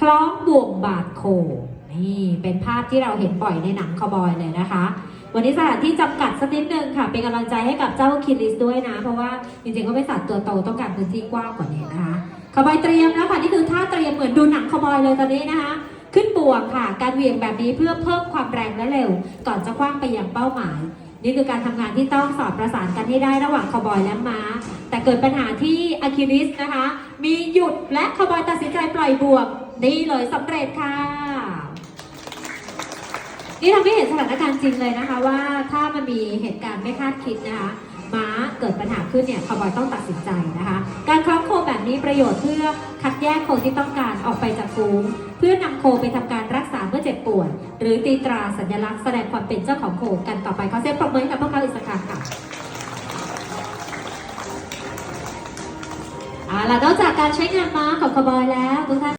คล้องบ่วงบาดโค นี่เป็นภาพที่เราเห็นบ่อยในหนังคาวบอยเลยนะคะ วันนี้สถานที่จำกัดสักนิดนึงค่ะ เป็นกำลังใจให้กับเจ้าคิริสด้วยนะ เพราะว่าจริงๆก็เป็นสัตว์ตัวโตต้องการพื้นที่กว้างกว่านี้นะคะคาวบอยเตรียมแล้วค่ะนี่คือท่าเตรียมเหมือนดูหนังคาวบอยเลยตอนนี้นะคะ ขึ้นบ่วงค่ะ การเหวี่ยงแบบนี้เพื่อเพิ่มความแรงและเร็ว ก่อนจะคว้างไปยังเป้าหมาย นี่คือการทำงานที่ต้องสอดประสานกันให้ได้ระหว่างคาวบอยและม้า แต่เกิดปัญหาที่อะคิลิสนะคะ มีหยุดและคาวบอยตัดสินใจปล่อยบวงนี่เลยสำเร็จค่ะ นี่ทำให้เห็นสถานการณ์จริงเลยนะคะว่าถ้ามันมีเหตุการณ์ไม่คาดคิดนะคะม้าเกิดปัญหาขึ้นเนี่ยคาวบอยต้องตัดสินใจนะคะ การคล้องโคแบบนี้ประโยชน์เพื่อคัดแยกโคที่ต้องการออกไปจากฝูง เพื่อนำโคไปทำการรักษาเมื่อเจ็บป่วยหรือตีตราสัญลักษณ์แสดงความเป็นเจ้าของโคกันต่อไปขอเสียงปรบมือกับพวก อาล่ะนอกจากการใช้งานม้าของคาวบอยแล้วทุกท่าน